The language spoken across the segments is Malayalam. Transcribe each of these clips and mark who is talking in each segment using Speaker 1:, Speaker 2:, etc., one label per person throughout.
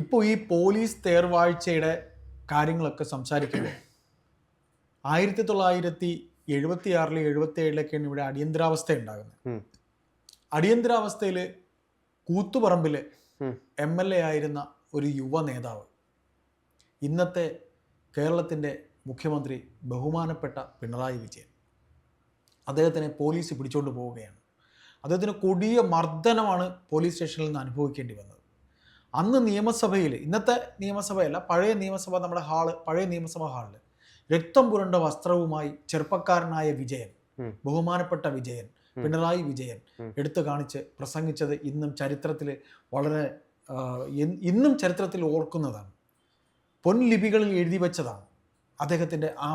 Speaker 1: ഇപ്പോൾ ഈ പോലീസ് തേർവാഴ്ചയുടെ കാര്യങ്ങളൊക്കെ സംസാരിക്കുമ്പോൾ ആയിരത്തി തൊള്ളായിരത്തി എഴുപത്തി ആറിലെ എഴുപത്തി ഏഴിലൊക്കെയാണ് ഇവിടെ അടിയന്തരാവസ്ഥ ഉണ്ടാകുന്നത്. അടിയന്തരാവസ്ഥയിൽ കൂത്തുപറമ്പിൽ എം എൽ എ ആയിരുന്ന ഒരു യുവ നേതാവ് ഇന്നത്തെ കേരളത്തിന്റെ മുഖ്യമന്ത്രി ബഹുമാനപ്പെട്ട പിണറായി വിജയൻ അദ്ദേഹത്തിനെ പോലീസ് പിടിച്ചുകൊണ്ട് പോവുകയാണ്. അദ്ദേഹത്തിന് കൊടിയ മർദ്ദനമാണ് പോലീസ് സ്റ്റേഷനിൽ നിന്ന് അനുഭവിക്കേണ്ടി വന്നത്. അന്ന് നിയമസഭയിൽ ഇന്നത്തെ നിയമസഭയല്ല പഴയ നിയമസഭ നമ്മുടെ ഹാൾ പഴയ നിയമസഭ ഹാളിൽ രക്തം പുരണ്ട വസ്ത്രവുമായി ചെറുപ്പക്കാരനായ വിജയൻ ബഹുമാനപ്പെട്ട വിജയൻ പിണറായി വിജയൻ എടുത്തു കാണിച്ച് പ്രസംഗിച്ചത് ഇന്നും ചരിത്രത്തിൽ വളരെ ഇന്നും ചരിത്രത്തിൽ ഓർക്കുന്നതാണ്. പൊൻലിപികളിൽ എഴുതി വെച്ചതാണ് അദ്ദേഹത്തിന്റെ ആ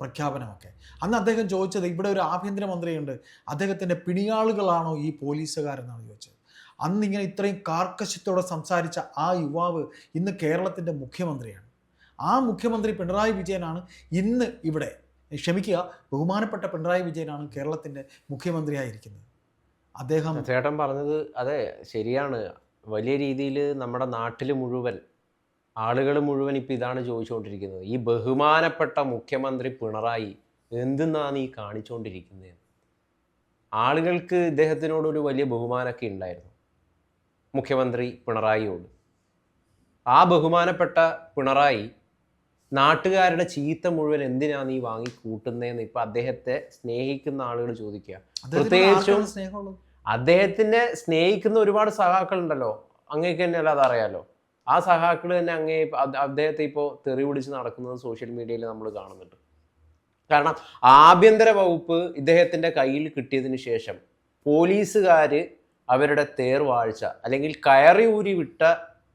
Speaker 1: പ്രഖ്യാപനമൊക്കെ. അന്ന് അദ്ദേഹം ചോദിച്ചത് ഇവിടെ ഒരു ആഭ്യന്തരമന്ത്രിയുണ്ട് അദ്ദേഹത്തിന്റെ പിണിയാളുകളാണോ ഈ പോലീസുകാരെന്നാണ് ചോദിച്ചത്. അന്ന് ഇങ്ങനെ ഇത്രയും കാർക്കശ്യത്തോടെ സംസാരിച്ച ആ യുവാവ് ഇന്ന് കേരളത്തിന്റെ മുഖ്യമന്ത്രിയാണ്. ആ മുഖ്യമന്ത്രി പിണറായി വിജയനാണ് ഇന്ന് ഇവിടെ. ക്ഷമിക്കുക ബഹുമാനപ്പെട്ട പിണറായി വിജയനാണ് കേരളത്തിന്റെ മുഖ്യമന്ത്രിയായിരിക്കുന്നത്. അദ്ദേഹം
Speaker 2: ചേട്ടൻ പറഞ്ഞത് അതെ ശരിയാണ്. വലിയ രീതിയിൽ നമ്മുടെ നാട്ടിൽ മുഴുവൻ ആളുകൾ മുഴുവൻ ഇപ്പം ഇതാണ് ചോദിച്ചുകൊണ്ടിരിക്കുന്നത്. ഈ ബഹുമാനപ്പെട്ട മുഖ്യമന്ത്രി പിണറായി എന്തെന്നാണ് ഈ കാണിച്ചുകൊണ്ടിരിക്കുന്നത് ആളുകൾക്ക് ഇദ്ദേഹത്തിനോടൊരു വലിയ ബഹുമാനമൊക്കെ ഉണ്ടായിരുന്നു. മുഖ്യമന്ത്രി പിണറായിയോട് ആ ബഹുമാനപ്പെട്ട പിണറായി നാട്ടുകാരുടെ ചീത്ത മുഴുവൻ എന്തിനാണ് ഈ വാങ്ങി കൂട്ടുന്നതെന്ന് ഇപ്പൊ അദ്ദേഹത്തെ സ്നേഹിക്കുന്ന ആളുകൾ ചോദിക്കുക. പ്രത്യേകിച്ചും അദ്ദേഹത്തിനെ സ്നേഹിക്കുന്ന ഒരുപാട് സഹാക്കൾ ഉണ്ടല്ലോ. അങ്ങേക്ക് തന്നെ അല്ലാതെ അറിയാലോ. ആ സഹാക്കൾ തന്നെ അങ്ങേ അദ് അദ്ദേഹത്തെ ഇപ്പോൾ തെറി പിടിച്ച് നടക്കുന്നത് സോഷ്യൽ മീഡിയയിൽ നമ്മൾ കാണുന്നുണ്ട്. കാരണം ആഭ്യന്തര വകുപ്പ് ഇദ്ദേഹത്തിന്റെ കയ്യിൽ കിട്ടിയതിന് ശേഷം പോലീസുകാർ അവരുടെ തേർവാഴ്ച അല്ലെങ്കിൽ കയറി ഊരി വിട്ട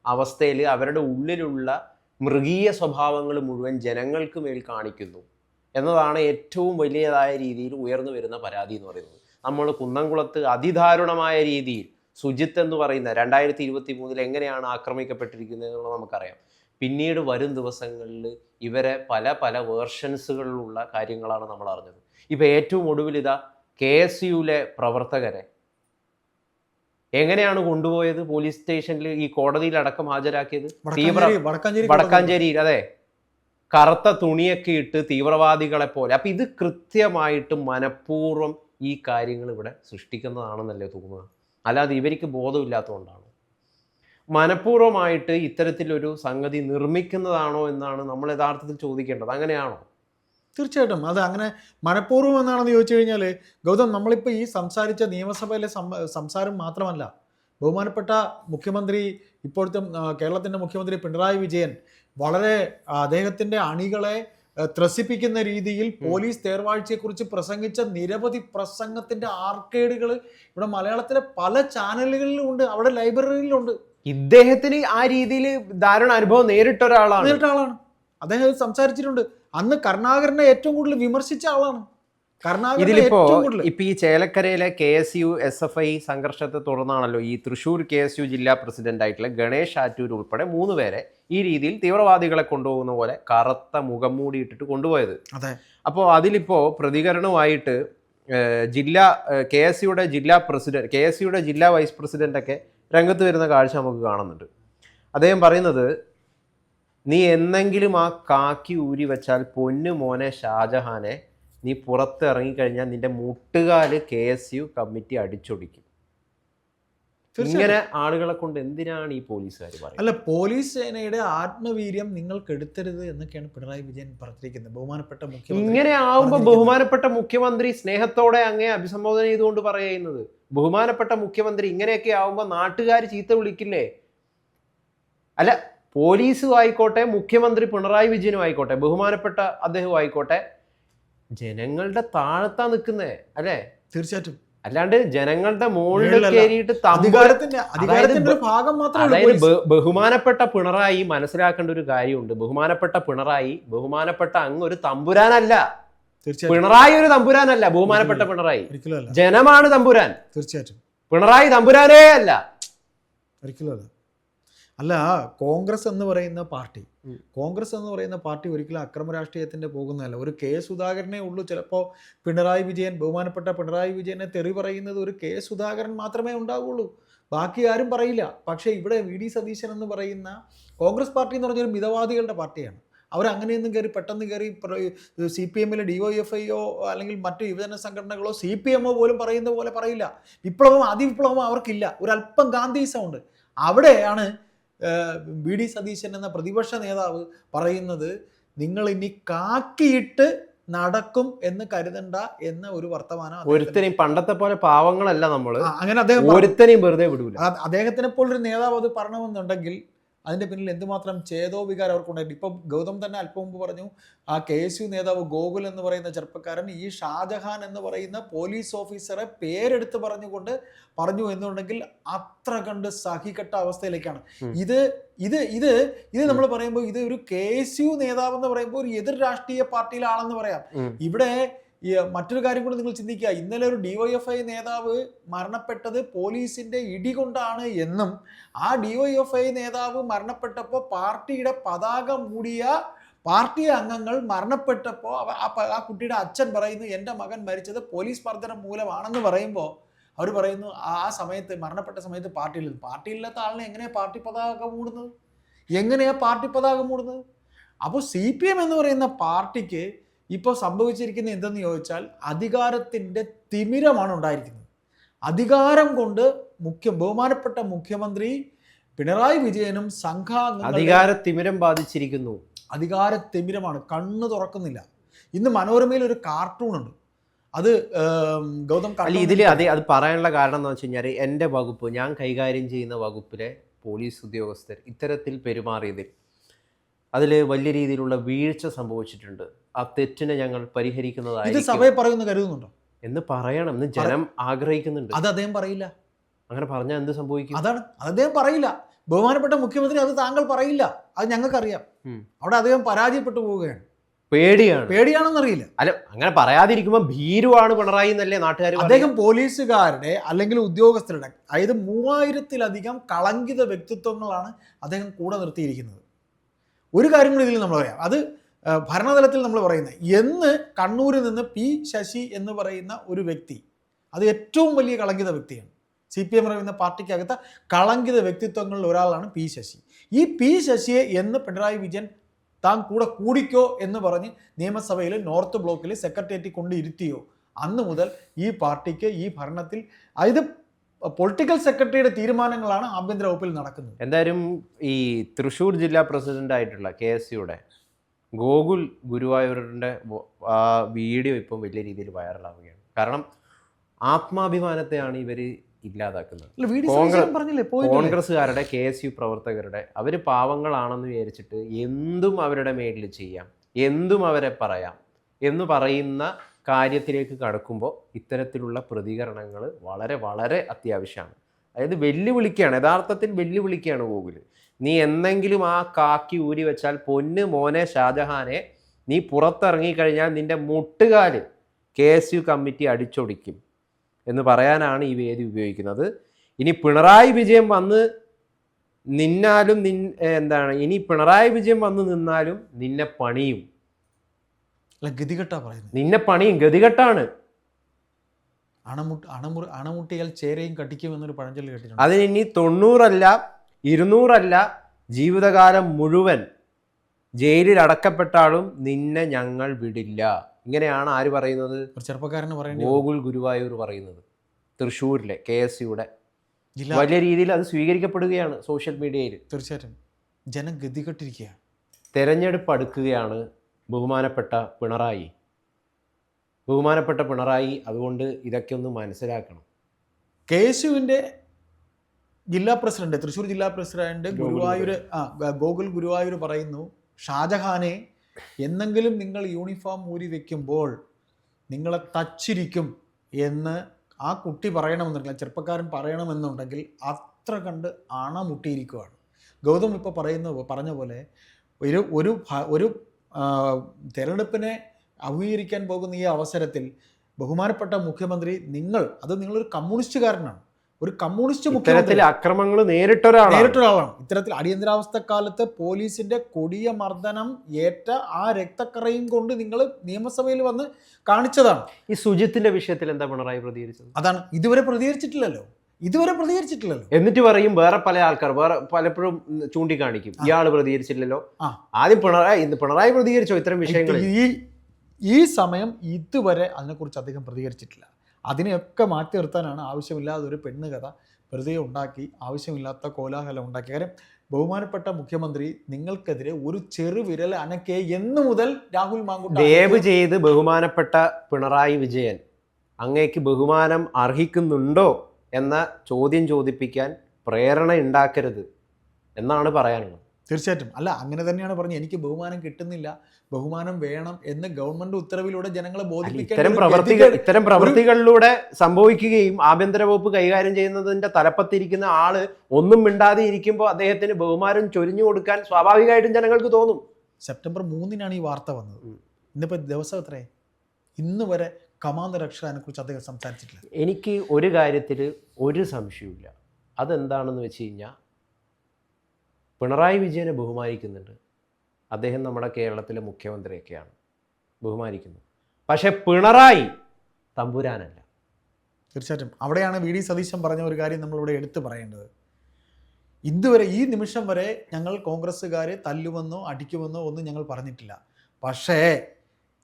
Speaker 2: അവസ്ഥയിൽ അവരുടെ ഉള്ളിലുള്ള മൃഗീയ സ്വഭാവങ്ങൾ മുഴുവൻ ജനങ്ങൾക്ക് മേൽ കാണിക്കുന്നു. എന്നതാണ് ഏറ്റവും വലിയതായ രീതിയിൽ ഉയർന്നു വരുന്ന പരാതി എന്ന് പറയുന്നത്. നമ്മൾ കുന്നംകുളത്ത് അതിദാരുണമായ രീതിയിൽ സുജിത്ത് എന്ന് പറയുന്ന രണ്ടായിരത്തി ഇരുപത്തി മൂന്നിൽ എങ്ങനെയാണ് ആക്രമിക്കപ്പെട്ടിരിക്കുന്നത് എന്നുള്ളത് നമുക്കറിയാം. പിന്നീട് വരും ദിവസങ്ങളിൽ ഇവരെ പല പല വേർഷൻസുകളിലുള്ള കാര്യങ്ങളാണ് നമ്മൾ അറിഞ്ഞത്. ഇപ്പം ഏറ്റവും ഒടുവിൽ ഇതാ കെ എസ് യുവിലെ പ്രവർത്തകരെ എങ്ങനെയാണ് കൊണ്ടുപോയത്? പോലീസ് സ്റ്റേഷനിൽ ഈ കോടതിയിൽ അടക്കം ഹാജരാക്കിയത് തീവ്ര
Speaker 1: വടക്കാഞ്ചേരി വടക്കാഞ്ചേരി
Speaker 2: വടക്കാഞ്ചേരിയിൽ അതെ. കറുത്ത തുണിയൊക്കെ ഇട്ട് തീവ്രവാദികളെ പോലെ. അപ്പൊ ഇത് കൃത്യമായിട്ട് മനഃപൂർവം ഈ കാര്യങ്ങൾ ഇവിടെ സൃഷ്ടിക്കുന്നതാണെന്നല്ലേ തോന്നുക? അല്ലാതെ ഇവർക്ക് ബോധമില്ലാത്തതുകൊണ്ടാണ്. മനഃപൂർവമായിട്ട് ഇത്തരത്തിലൊരു സംഗതി നിർമ്മിക്കുന്നതാണോ എന്നാണ് നമ്മൾ യഥാർത്ഥത്തിൽ ചോദിക്കേണ്ടത്. അങ്ങനെയാണോ?
Speaker 1: തീർച്ചയായിട്ടും. അത് അങ്ങനെ മനഃപൂർവം എന്നാണെന്ന് ചോദിച്ചു കഴിഞ്ഞാൽ ഗൗതം നമ്മളിപ്പോൾ ഈ സംസാരിച്ച നിയമസഭയിലെ സംസാരം മാത്രമല്ല ബഹുമാനപ്പെട്ട മുഖ്യമന്ത്രി ഇപ്പോഴത്തെ കേരളത്തിന്റെ മുഖ്യമന്ത്രി പിണറായി വിജയൻ വളരെ അദ്ദേഹത്തിന്റെ അണികളെ ത്രസിപ്പിക്കുന്ന രീതിയിൽ പോലീസ് തേർവാഴ്ചയെക്കുറിച്ച് പ്രസംഗിച്ച നിരവധി പ്രസംഗത്തിന്റെ ആർക്കേഡുകൾ ഇവിടെ മലയാളത്തിലെ പല ചാനലുകളിലും ഉണ്ട് അവിടെ ലൈബ്രറിയിലുണ്ട്.
Speaker 2: ഇദ്ദേഹത്തിന് ആ രീതിയിൽ ധാരണ അനുഭവം നേരിട്ട ഒരാളാണ്.
Speaker 1: നേരിട്ട ആളാണ്. അദ്ദേഹം സംസാരിച്ചിട്ടുണ്ട്. അന്ന് കരുണാകരനെ ഏറ്റവും കൂടുതൽ വിമർശിച്ച ആളാണ്.
Speaker 2: ഇതിലിപ്പോ ഇപ്പൊ ഈ ചേലക്കരയിലെ K S U S F I സംഘർഷത്തെ തുടർന്നാണല്ലോ ഈ തൃശൂർ കെ എസ് യു ജില്ലാ പ്രസിഡന്റ് ആയിട്ടുള്ള ഗണേഷ് ആറ്റൂർ ഉൾപ്പെടെ മൂന്ന് പേരെ ഈ രീതിയിൽ തീവ്രവാദികളെ കൊണ്ടുപോകുന്ന പോലെ കറുത്ത മുഖം മൂടി ഇട്ടിട്ട് കൊണ്ടുപോയത്.
Speaker 1: അതെ.
Speaker 2: അപ്പോൾ അതിലിപ്പോ പ്രതികരണമായിട്ട് ജില്ലാ കെ എസ് യുടെ ജില്ലാ പ്രസിഡന്റ് കെ എസ് യുടെ ജില്ലാ വൈസ് പ്രസിഡന്റ് ഒക്കെ രംഗത്ത് വരുന്ന കാഴ്ച നമുക്ക് കാണുന്നുണ്ട്. അദ്ദേഹം പറയുന്നത് നീ എന്നെങ്കിലും ആ കാക്കി ഊരി വെച്ചാൽ പൊന്നു മോനെ ഷാജഹാനെ നീ പുറത്ത് ഇറങ്ങിക്കഴിഞ്ഞാൽ നിന്റെ മുട്ടുകാൽ കെ എസ് യു കമ്മിറ്റി അടിച്ചൊടിക്കും. ഇങ്ങനെ ആളുകളെ കൊണ്ട് എന്തിനാണ് ഈ പോലീസുകാർ പറയുന്നത്?
Speaker 1: അല്ല പോലീസ് സേനയുടെ ആത്മവീര്യം നിങ്ങൾക്ക് എടുത്തരുത് എന്നൊക്കെയാണ് പിണറായി വിജയൻ പറഞ്ഞിരിക്കുന്നത്. ബഹുമാനപ്പെട്ട മുഖ്യമന്ത്രി
Speaker 2: ഇങ്ങനെ
Speaker 1: ആവുമ്പോൾ
Speaker 2: ബഹുമാനപ്പെട്ട മുഖ്യമന്ത്രി സ്നേഹത്തോടെ അങ്ങേ അഭിസംബോധന ചെയ്തുകൊണ്ട് പറയുന്നത്. ബഹുമാനപ്പെട്ട മുഖ്യമന്ത്രി ഇങ്ങനെയൊക്കെ ആവുമ്പോൾ നാട്ടുകാർ ചീത്ത വിളിക്കില്ലേ? അല്ല പോലീസും ആയിക്കോട്ടെ മുഖ്യമന്ത്രി പിണറായി വിജയനും ആയിക്കോട്ടെ ബഹുമാനപ്പെട്ട അദ്ദേഹവും ആയിക്കോട്ടെ ജനങ്ങളുടെ താഴത്താ നിൽക്കുന്നേ അല്ലേ?
Speaker 1: തീർച്ചയായിട്ടും.
Speaker 2: അല്ലാണ്ട് ജനങ്ങളുടെ മുകളിൽ. കയറിയിട്ട് അതായത് ബഹുമാനപ്പെട്ട പിണറായി മനസ്സിലാക്കേണ്ട ഒരു കാര്യമുണ്ട്. ബഹുമാനപ്പെട്ട പിണറായി ബഹുമാനപ്പെട്ട അങ്ങ് ഒരു തമ്പുരാനല്ല. പിണറായി ഒരു തമ്പുരാനല്ല ബഹുമാനപ്പെട്ട പിണറായി. ജനമാണ് തമ്പുരാൻ.
Speaker 1: തീർച്ചയായിട്ടും.
Speaker 2: പിണറായി തമ്പുരാനേ അല്ല.
Speaker 1: ഒരിക്കലും അല്ല കോൺഗ്രസ് എന്ന് പറയുന്ന പാർട്ടി കോൺഗ്രസ് എന്ന് പറയുന്ന പാർട്ടി ഒരിക്കലും അക്രമ രാഷ്ട്രീയത്തിന്റെ പോകുന്നതല്ല. ഒരു കെ സുധാകരനെ ഉള്ളൂ ചിലപ്പോൾ പിണറായി വിജയൻ ബഹുമാനപ്പെട്ട പിണറായി വിജയനെ തെറി പറയുന്നത് ഒരു കെ സുധാകരൻ മാത്രമേ ഉണ്ടാവുള്ളൂ. ബാക്കി ആരും പറയില്ല. പക്ഷേ ഇവിടെ വി ഡി സതീശൻ എന്ന് പറയുന്ന കോൺഗ്രസ് പാർട്ടി എന്ന് പറഞ്ഞൊരു മിതവാദികളുടെ പാർട്ടിയാണ്. അവരങ്ങനെയൊന്നും കയറി പെട്ടെന്ന് കയറി സി പി എമ്മിലെ ഡി ഒ എഫ് ഐയോ അല്ലെങ്കിൽ മറ്റു യുവജന സംഘടനകളോ സി പി എമ്മോ പോലും പറയുന്ന പോലെ പറയില്ല. വിപ്ലവം അതിവിപ്ലവം അവർക്കില്ല. ഒരല്പം ഉണ്ട് അവിടെയാണ് വി ഡി സതീശൻ എന്ന പ്രതിപക്ഷ നേതാവ് പറയുന്നത് നിങ്ങൾ ഇനി കാക്കിയിട്ട് നടക്കും എന്ന് കരുതണ്ട എന്ന ഒരു വർത്തമാനം
Speaker 2: ഒരുത്തനെയും പണ്ടത്തെ പോലെ പാവങ്ങളല്ല
Speaker 1: നമ്മൾ അങ്ങനെ അദ്ദേഹം.
Speaker 2: ഒരുത്തനെയും വെറുതെ വിടൂല
Speaker 1: അദ്ദേഹത്തിനെ പോലൊരു നേതാവ് അത് പറയണമെന്നുണ്ടെങ്കിൽ അതിന്റെ പിന്നിൽ എന്തുമാത്രം ചേതോ വികാരം അവർക്കുണ്ടായിട്ട് ഇപ്പം ഗൗതം തന്നെ അല്പം മുമ്പ് പറഞ്ഞു ആ കെ എസ് യു നേതാവ് ഗോകുൽ എന്ന് പറയുന്ന ചെറുപ്പക്കാരൻ ഈ ഷാജഹാൻ എന്ന് പറയുന്ന പോലീസ് ഓഫീസറെ പേരെടുത്ത് പറഞ്ഞുകൊണ്ട് പറഞ്ഞു എന്നുണ്ടെങ്കിൽ അത്ര കണ്ട് സഹികെട്ട അവസ്ഥയിലേക്കാണ്. ഇത് ഇത് ഇത് ഇത് നമ്മൾ പറയുമ്പോൾ ഇത് ഒരു കെ എസ് യു നേതാവ് എന്ന് പറയുമ്പോൾ ഒരു എതിർ രാഷ്ട്രീയ പാർട്ടിയിലാണെന്ന് പറയാം. ഇവിടെ ഈ മറ്റൊരു കാര്യം കൂടി നിങ്ങൾ ചിന്തിക്കുക. ഇന്നലെ ഒരു ഡിവൈഎഫ്ഐ നേതാവ് മരണപ്പെട്ടത് പോലീസിന്റെ ഇടി കൊണ്ടാണ് എന്നും ആ ഡിവൈഎഫ്ഐ നേതാവ് മരണപ്പെട്ടപ്പോൾ പാർട്ടിയുടെ പതാക മൂടിയ പാർട്ടി അംഗങ്ങൾ മരണപ്പെട്ടപ്പോൾ ആ കുട്ടിയുടെ അച്ഛൻ പറയുന്നു എന്റെ മകൻ മരിച്ചത് പോലീസ് മർദ്ദനം മൂലമാണെന്ന് പറയുമ്പോൾ അവർ പറയുന്നു ആ സമയത്ത് മരണപ്പെട്ട സമയത്ത് പാർട്ടിയിൽ പാർട്ടിയില്ലാത്ത ആളിനെ എങ്ങനെയാണ് പാർട്ടി പതാക മൂടുന്നത്? എങ്ങനെയാ പാർട്ടി പതാക മൂടുന്നത്? അപ്പോൾ സി പി എം എന്ന് പറയുന്ന പാർട്ടിക്ക് ഇപ്പോൾ സംഭവിച്ചിരിക്കുന്ന എന്തെന്ന് ചോദിച്ചാൽ അധികാരത്തിന്റെ തിമിരമാണ് ഉണ്ടായിരിക്കുന്നത്. അധികാരം കൊണ്ട് മുഖ്യ ബഹുമാനപ്പെട്ട മുഖ്യമന്ത്രി പിണറായി വിജയനും സംഘാംഗ
Speaker 2: അധികാര തിമിരം ബാധിച്ചിരിക്കുന്നു.
Speaker 1: അധികാര തിമിരമാണ്. കണ്ണ് തുറക്കുന്നില്ല. ഇന്ന് മനോരമയിൽ ഒരു കാർട്ടൂൺ ഉണ്ട്. അത് ഗൗതം
Speaker 2: അല്ല? ഇതിൽ അത് അത് പറയാനുള്ള കാരണം എന്ന് വെച്ച് കഴിഞ്ഞാൽ എന്റെ വകുപ്പ് ഞാൻ കൈകാര്യം ചെയ്യുന്ന വകുപ്പിലെ പോലീസ് ഉദ്യോഗസ്ഥർ ഇത്തരത്തിൽ പെരുമാറിയതിൽ അതിൽ വലിയ രീതിയിലുള്ള വീഴ്ച സംഭവിച്ചിട്ടുണ്ട്. ആ തെറ്റിനെ ഞങ്ങൾ
Speaker 1: ഇത്
Speaker 2: പരിഹരിക്കുന്നതായിരിക്കും.
Speaker 1: സഭയെ പറയുന്നു കരുതുന്നുണ്ടോ?
Speaker 2: എന്ന് പറയണം. എന്ന് ജനം ആഗ്രഹിക്കുന്നുണ്ട്.
Speaker 1: അത് അദ്ദേഹം പറയില്ല.
Speaker 2: അങ്ങനെ പറഞ്ഞാൽ എന്ത് സംഭവിക്കും?
Speaker 1: അതാണ് അത് അദ്ദേഹം പറയില്ല. ബഹുമാനപ്പെട്ട മുഖ്യമന്ത്രി അത് താങ്കൾ പറയില്ല. അത് ഞങ്ങൾക്കറിയാം. അവിടെ അദ്ദേഹം പരാജയപ്പെട്ടു പോവുകയാണ്.
Speaker 2: പേടിയാണ്.
Speaker 1: പേടിയാണെന്നറിയില്ല.
Speaker 2: അല്ല അങ്ങനെ പറയാതിരിക്കുമ്പോൾ ഭീരുവാണ് പിണറായി എന്നല്ലേ നാട്ടുകാർ
Speaker 1: അദ്ദേഹം പോലീസുകാരുടെ അല്ലെങ്കിൽ ഉദ്യോഗസ്ഥരുടെ അതായത് മൂവായിരത്തിലധികം കളങ്കിത വ്യക്തിത്വങ്ങളാണ് അദ്ദേഹം കൂടെ നിർത്തിയിരിക്കുന്നത്. ഒരു കാര്യം കൂടി ഇതിൽ നമ്മൾ പറയാം. അത് ഭരണതലത്തിൽ നമ്മൾ പറയുന്നത് എന്ന് കണ്ണൂരിൽ നിന്ന് പി ശശി എന്ന് പറയുന്ന ഒരു വ്യക്തി അത് ഏറ്റവും വലിയ കളങ്കിത വ്യക്തിയാണ്. സി പി എം പറയുന്ന പാർട്ടിക്കകത്ത കളങ്കിത വ്യക്തിത്വങ്ങളിൽ ഒരാളാണ് പി ശശി. ഈ പി ശശിയെ എന്ന് പിണറായി വിജയൻ താൻ കൂടെ കൂടിക്കോ എന്ന് പറഞ്ഞ് നിയമസഭയിൽ നോർത്ത് ബ്ലോക്കിൽ സെക്രട്ടേറിയറ്റിൽ കൊണ്ട് ഇരുത്തിയോ അന്ന് മുതൽ ഈ പാർട്ടിക്ക് ഈ ഭരണത്തിൽ അതായത് പൊളിറ്റിക്കൽ സെക്രട്ടറിയുടെ തീരുമാനങ്ങളാണ് ആഭ്യന്തര വകുപ്പിൽ നടക്കുന്നത്.
Speaker 2: എന്തായാലും ഈ തൃശ്ശൂർ ജില്ലാ പ്രസിഡന്റ് ആയിട്ടുള്ള കെ എസ് സിയുടെ ഗോകുൽ ഗുരുവായൂരിന്റെ ആ വീഡിയോ ഇപ്പം വലിയ രീതിയിൽ വൈറലാവുകയാണ് കാരണം ആത്മാഭിമാനത്തെയാണ് ഇവർ ഇല്ലാതാക്കുന്നത്. കോൺഗ്രസ്-? കോൺഗ്രസ്സുകാരുടെ കെ എസ് യു പ്രവർത്തകരുടെ അവർ പാവങ്ങളാണെന്ന് വിചാരിച്ചിട്ട് എന്തും അവരുടെ മേലിൽ ചെയ്യാം എന്തും അവരെ പറയാം എന്ന് പറയുന്ന കാര്യത്തിലേക്ക് കടക്കുമ്പോൾ ഇത്തരത്തിലുള്ള പ്രതികരണങ്ങൾ വളരെ വളരെ അത്യാവശ്യമാണ്. അതായത് വെല്ലുവിളിക്കുകയാണ് യഥാർത്ഥത്തിൽ വെല്ലുവിളിക്കുകയാണ് ഗൂഗിൾ. നീ എന്തെങ്കിലും ആ കാക്കി ഊരി വെച്ചാൽ പൊന്ന് മോനെ ഷാജഹാനെ നീ പുറത്തിറങ്ങിക്കഴിഞ്ഞാൽ നിന്റെ മുട്ടുകാൽ കെ എസ് യു കമ്മിറ്റി അടിച്ചൊടിക്കും എന്ന് പറയാനാണ് ഈ വേദി ഉപയോഗിക്കുന്നത്. ഇനി പിണറായി വിജയൻ വന്ന് നിന്നാലും നിൻ എന്താണ്? ഇനി പിണറായി വിജയൻ വന്ന് നിന്നാലും നിന്നെ പണിയും.
Speaker 1: അല്ല ഗതികെട്ടാ പറയുന്നത്.
Speaker 2: നിന്നെ പണിയും ഗതികെട്ടാണ്.
Speaker 1: അണമുട്ട് അണമു അണമുട്ടിയാൽ ചേരയും കടിക്കും എന്നൊരു പഴഞ്ചൊല്ല് കേട്ടിട്ടുണ്ട്.
Speaker 2: അതിന് ഇനി തൊണ്ണൂറല്ല ഇരുന്നൂറല്ല ജീവിതകാലം മുഴുവൻ ജയിലിൽ അടക്കപ്പെട്ടാലും നിന്നെ ഞങ്ങൾ വിടില്ല. ഇങ്ങനെയാണ് ആര് പറയുന്നത്?
Speaker 1: ഒരു ചെറുപ്പക്കാരന് പറയുന്നത്
Speaker 2: ഗോകുൽ ഗുരുവായൂർ പറയുന്നത്. തൃശ്ശൂരിലെ കെ എസ് യുടെ. വലിയ രീതിയിൽ അത് സ്വീകരിക്കപ്പെടുകയാണ് സോഷ്യൽ മീഡിയയിൽ.
Speaker 1: തീർച്ചയായിട്ടും. ജനം ഗതികെട്ടിരിക്കുക
Speaker 2: തെരഞ്ഞെടുപ്പ് അടുക്കുകയാണ്. ബഹുമാനപ്പെട്ട പിണറായി. ബഹുമാനപ്പെട്ട പിണറായി അതുകൊണ്ട് ഇതൊക്കെ ഒന്ന് മനസ്സിലാക്കണം.
Speaker 1: കേശുവിന്റെ ജില്ലാ പ്രസിഡന്റ് തൃശ്ശൂർ ജില്ലാ പ്രസിഡന്റ് ഗുരുവായൂർ ആ ഗോകുൽ ഗുരുവായൂർ പറയുന്നു ഷാജഹാനെ എന്നെങ്കിലും നിങ്ങൾ യൂണിഫോം ഊരി വെക്കുമ്പോൾ നിങ്ങളെ തച്ചിരിക്കും എന്ന് ആ കുട്ടി പറയണമെന്നുണ്ടെങ്കിൽ ചെറുപ്പക്കാരൻ പറയണമെന്നുണ്ടെങ്കിൽ അത്ര കണ്ട് അണമുട്ടിയിരിക്കുകയാണ് ഗൗതം ഇപ്പോൾ പറയുന്ന പറഞ്ഞ പോലെ ഒരു ഒരു ഒരു തെരഞ്ഞെടുപ്പിനെ അഭിമുഖീകരിക്കാൻ പോകുന്ന ഈ അവസരത്തിൽ ബഹുമാനപ്പെട്ട മുഖ്യമന്ത്രി നിങ്ങൾ അത് നിങ്ങളൊരു കമ്മ്യൂണിസ്റ്റുകാരനാണ്. ഒരു കമ്മ്യൂണിസ്റ്റ് മുഖ്യമന്ത്രി
Speaker 2: ഇത്തരത്തിൽ അക്രമങ്ങൾ നേരിട്ടൊരാളാണ്.
Speaker 1: ഇത്തരത്തിൽ അടിയന്തരാവസ്ഥ കാലത്ത് പോലീസിന്റെ കൊടിയ മർദ്ദനം ഏറ്റ ആ രക്തക്കറയും കൊണ്ട് നിങ്ങൾ നിയമസഭയിൽ വന്ന് കാണിച്ചതാണ്.
Speaker 2: ഈ സുജിത്തിന്റെ വിഷയത്തിൽ എന്താ പിണറായി പ്രതികരിച്ചത്?
Speaker 1: അതാണ്. ഇതുവരെ പ്രതികരിച്ചിട്ടില്ലല്ലോ. ഇതുവരെ പ്രതികരിച്ചിട്ടില്ലല്ലോ.
Speaker 2: എന്നിട്ട് പറയും വേറെ പല ആൾക്കാർ വേറെ പലപ്പോഴും ചൂണ്ടിക്കാണിക്കും. ഇയാൾ പ്രതികരിച്ചില്ലല്ലോ. ആദ്യം പിണറായി പിണറായി പ്രതികരിച്ചോ ഇത്തരം വിഷയങ്ങൾ
Speaker 1: ഈ ഈ സമയം ഇതുവരെ അതിനെക്കുറിച്ച് അധികം പ്രതികരിച്ചിട്ടില്ല. അതിനെയൊക്കെ മാറ്റി നിർത്താനാണ് ആവശ്യമില്ലാതെ ഒരു പെണ്ണ് കഥ വെറുതെ ഉണ്ടാക്കി ആവശ്യമില്ലാത്ത കോലാഹലം ഉണ്ടാക്കി. കാര്യം ബഹുമാനപ്പെട്ട മുഖ്യമന്ത്രി നിങ്ങൾക്കെതിരെ ഒരു ചെറുവിരൽ അനക്കെ എന്ന് മുതൽ രാഹുൽ മാങ്കുട്ട
Speaker 2: ദയവ് ചെയ്ത് ബഹുമാനപ്പെട്ട പിണറായി വിജയൻ അങ്ങേക്ക് ബഹുമാനം അർഹിക്കുന്നുണ്ടോ? എന്ന ചോദ്യം ചോദിപ്പിക്കാൻ പ്രേരണ ഉണ്ടാക്കരുത് എന്നാണ് പറയാനുള്ളത്.
Speaker 1: തീർച്ചയായിട്ടും. അല്ല അങ്ങനെ തന്നെയാണ് പറഞ്ഞത്. എനിക്ക് ബഹുമാനം കിട്ടുന്നില്ല. ബഹുമാനം വേണം എന്ന് ഗവൺമെന്റ് ഉത്തരവിലൂടെ ജനങ്ങളെ ബോധിപ്പിക്കാൻ
Speaker 2: ഇത്തരം പ്രവർത്തികൾ ഇത്തരം പ്രവൃത്തികളിലൂടെ സംഭവിക്കുകയും ആഭ്യന്തര വകുപ്പ് കൈകാര്യം ചെയ്യുന്നതിന്റെ തലപ്പത്തിരിക്കുന്ന ആൾ ഒന്നും മിണ്ടാതെ ഇരിക്കുമ്പോൾ അദ്ദേഹത്തിന് ബഹുമാനം ചൊരിഞ്ഞു കൊടുക്കാൻ സ്വാഭാവികമായിട്ടും ജനങ്ങൾക്ക് തോന്നും.
Speaker 1: സെപ്റ്റംബർ മൂന്നിനാണ് ഈ വാർത്ത വന്നത്. ഇന്നിപ്പോ ദിവസം എത്രയായി? ഇന്ന് വരെ കമാന്ത രക്ഷനെ കുറിച്ച് അദ്ദേഹം സംസാരിച്ചിട്ടില്ല.
Speaker 2: എനിക്ക് ഒരു കാര്യത്തിൽ ഒരു സംശയമില്ല അതെന്താണെന്ന് വെച്ച് കഴിഞ്ഞാൽ പിണറായി വിജയനെ ബഹുമാനിക്കുന്നുണ്ട്. അദ്ദേഹം നമ്മുടെ കേരളത്തിലെ മുഖ്യമന്ത്രിയൊക്കെയാണ് ബഹുമാനിക്കുന്നത്. പക്ഷെ പിണറായി തമ്പുരാനല്ല.
Speaker 1: തീർച്ചയായിട്ടും. അവിടെയാണ് വി ഡി സതീശൻ പറഞ്ഞ ഒരു കാര്യം നമ്മളിവിടെ എടുത്തു പറയേണ്ടത്. ഇതുവരെ ഈ നിമിഷം വരെ ഞങ്ങൾ കോൺഗ്രസ്സുകാരെ തല്ലുമെന്നോ അടിക്കുമെന്നോ ഒന്നും ഞങ്ങൾ പറഞ്ഞിട്ടില്ല. പക്ഷേ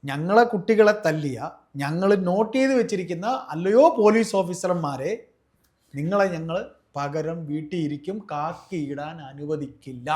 Speaker 1: ഞങ്ങളെ കുട്ടികളെ തല്ലിയ ഞങ്ങൾ നോട്ട് ചെയ്ത് വെച്ചിരിക്കുന്ന അല്ലയോ പോലീസ് ഓഫീസർമാരെ നിങ്ങളെ ഞങ്ങൾ പകരം വീട്ടിയിരിക്കും കാക്കിയിടാൻ അനുവദിക്കില്ല.